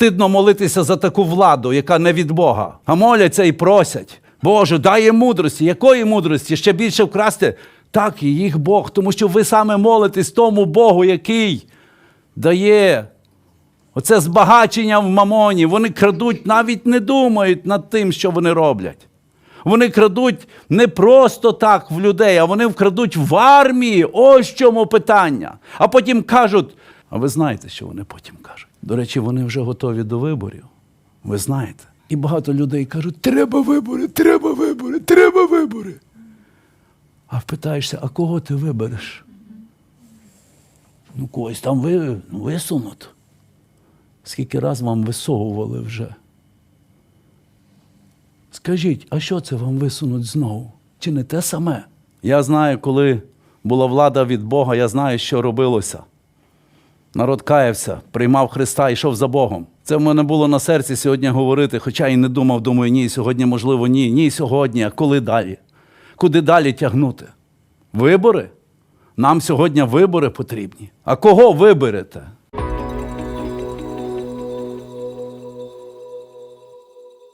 Стидно молитися за таку владу, яка не від Бога. А моляться і просять. Боже, дай їм мудрості. Якої мудрості? Ще більше вкрасти? Так, і їх Бог, тому що ви саме молитесь тому Богу, який дає оце збагачення в мамоні. Вони крадуть, навіть не думають над тим, що вони роблять. Вони крадуть не просто так в людей, а вони вкрадуть в армії. Ось чому питання. А потім кажуть, а ви знаєте, що вони потім кажуть? До речі, вони вже готові до виборів. Ви знаєте. І багато людей кажуть, треба вибори, треба вибори, треба вибори. А питаєшся, а кого ти вибереш? Ну, когось там ви, ну, висунуть. Скільки раз вам висовували вже? Скажіть, а що це вам висунуть знову? Чи не те саме? Я знаю, коли була влада від Бога, я знаю, що робилося. Народ каявся, приймав Христа, йшов за Богом. Це в мене було на серці сьогодні говорити, хоча і не думав, думаю, ні, сьогодні, можливо, ні, ні, сьогодні, а коли далі? Куди далі тягнути? Вибори? Нам сьогодні вибори потрібні. А кого виберете?